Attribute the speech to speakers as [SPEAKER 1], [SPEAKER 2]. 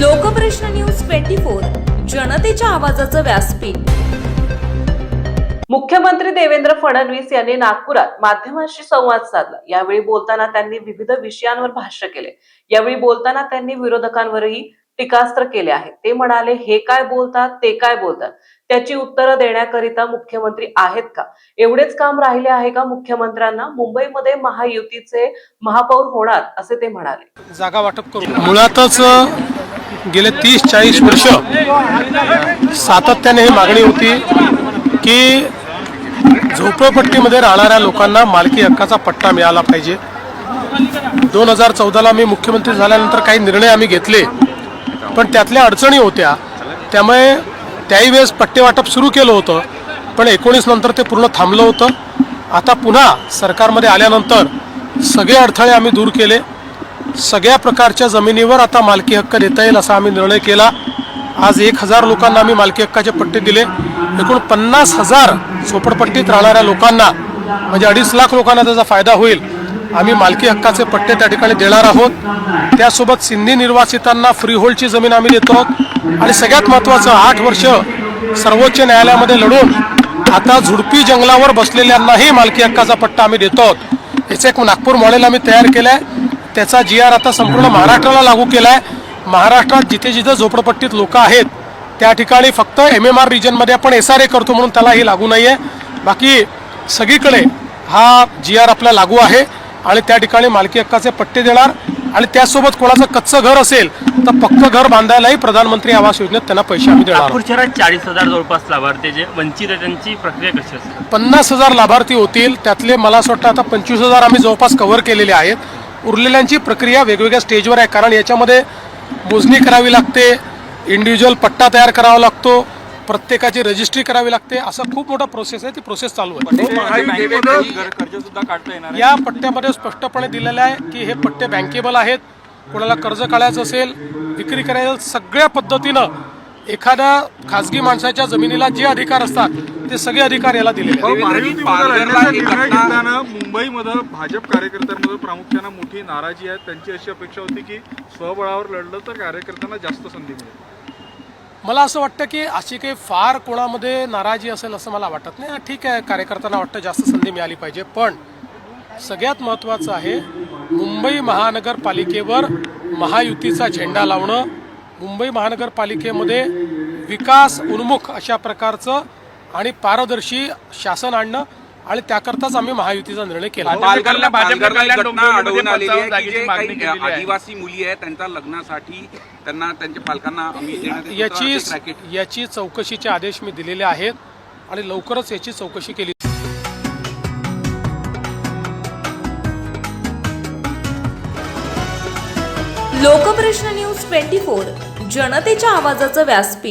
[SPEAKER 1] Lokprashna news twenty four जनतेच्या आवाजाचं व्यासपीठ.
[SPEAKER 2] मुख्यमंत्री देवेंद्र फडणवीस यांनी नागपुरात माध्यमांशी संवाद साधला. यावेळी बोलताना त्यांनी विविध विषयांवर भाष्य केले. यावेळी बोलताना त्यांनी विरोधकांवरही टीकास्त्र केले आहे. ते म्हणाले हे काय बोलतात ते काय बोलतात? त्याची उत्तरं देण्याकरिता मुख्यमंत्री आहेत का? एवढेच काम राहिले आहे का मुख्यमंत्र्यांना? मुंबईमध्ये महायुतीचे महापौर होणार असे ते म्हणाले.
[SPEAKER 3] जागा वाटप करू. मुळातच गेले तीस चाळीस वर्ष सातत्याने ही मागणी होती की झोपडपट्टीमध्ये राहणाऱ्या लोकांना मालकी हक्काचा पट्टा मिळाला पाहिजे. दोन हजार चौदाला मी मुख्यमंत्री झाल्यानंतर काही निर्णय आम्ही घेतले पण त्यातल्या अडचणी होत्या. त्यामुळे त्याही वेळेस पट्टे वाटप सुरू केलं होतं पण एकोणीस नंतर ते पूर्ण थांबलं होतं. आता पुन्हा सरकारमध्ये आल्यानंतर सगळे अडथळे आम्ही दूर केले. सगळ्या प्रकारच्या जमिनीवर आता मालकी हक्क देता येईल असा आम्ही निर्णय केला. आज एक हजार लोकांना आम्ही मालकी हक्काचे पट्टे दिले. एकूण पन्नास हजार झोपडपट्टीत राहणाऱ्या लोकांना म्हणजे अडीच लाख लोकांना त्याचा फायदा होईल. आम्ही मालकी हक्काचे पट्टे त्या ठिकाणी देणार आहोत. त्यासोबत सिंधी निर्वासितांना फ्री होल्डची जमीन आम्ही देतो आहोत. आणि सगळ्यात महत्त्वाचं आठ वर्ष सर्वोच्च न्यायालयामध्ये लढून आता झुडपी जंगलावर बसलेल्यांनाही मालकी हक्काचा पट्टा आम्ही देतो आहोत. याचं एक नागपूर मॉडेल आम्ही तयार केलं आहे त्याचा जी आर आता संपूर्ण महाराष्ट्राला लागू केला आहे महाराष्ट्रात जिथे जिथे झोपडपट्टीत लोक आहेत त्या ठिकाणी फक्त एम एम आर रिजनमध्ये आपण एस आर ए करतो म्हणून त्याला ही लागू नाही आहे बाकी सगळीकडे हा जी आर आपला लागू आहे आणि त्या ठिकाणी मालकी हक्काचे पट्टे देणार आणि त्यासोबत कोणाचं कच्चं घर असेल तर पक्क घर बांधायलाही प्रधानमंत्री आवास योजनेत त्यांना पैसे आम्ही देणार
[SPEAKER 4] शहरात चाळीस हजार जवळपास लाभार्थी जे वंचित आहे त्यांची प्रक्रिया कशी असते?
[SPEAKER 3] पन्नास हजार लाभार्थी होतील त्यातले मला असं वाटतं आता पंचवीस हजार आम्ही जवळपास कव्हर केलेले आहेत. उरलेल्यांची प्रक्रिया वेगवेगळ्या स्टेजवर आहे. कारण याच्यामध्ये मोजणी करावी लागते इंडिव्हिज्युअल पट्टा तयार करावा लागतो प्रत्येकाची रजिस्ट्री करावी लागते. असं खूप मोठा प्रोसेस आहे ती प्रोसेस चालू आहे. या पट्ट्यामध्ये स्पष्टपणे दिलेलं आहे की हे पट्टे बँकेबल आहेत. कोणाला कर्ज काढायचं असेल विक्री करायचं सगळ्या पद्धतीनं एखाद्या खासगी माणसाच्या जमिनीला जे अधिकार असतात ते सगळे अधिकार याला
[SPEAKER 5] निर्णय घेताना मुंबईमध्ये भाजप कार्यकर्त्यांमध्ये प्रामुख्याने मोठी नाराजी आहे. त्यांची अशी अपेक्षा होती की स्वबळावर लढलं तर कार्यकर्त्यांना जास्त संधी मिळेल.
[SPEAKER 3] मला असं वाटतं की अशी काही फार कोणामध्ये नाराजी असेल असं मला वाटत नाही. हा, ठीक आहे कार्यकर्त्यांना वाटतं जास्त संधी मिळाली पाहिजे पण सगळ्यात महत्त्वाचं आहे मुंबई महानगरपालिकेवर महायुतीचा झेंडा लावणं. मुंबई महानगरपालिकेमध्ये विकास उन्मुख अशा प्रकारचं आणि पारदर्शी शासन आणणं आणि त्याकरताच आम्ही महायुतीचा निर्णय केला.
[SPEAKER 6] पालघरला घटना आढळून आलेली आहे जे काही. आदिवासी मुली आहेत त्यांच्या लग्नासाठी त्यांना त्यांच्या पालकांना
[SPEAKER 3] याची याची चौकशीचे आदेश मी दिलेले आहेत आणि लवकरच याची चौकशी केली.
[SPEAKER 1] लोकप्रश्न न्यूज ट्वेंटी फोर जनतेच्या आवाजाचं व्यासपीठ.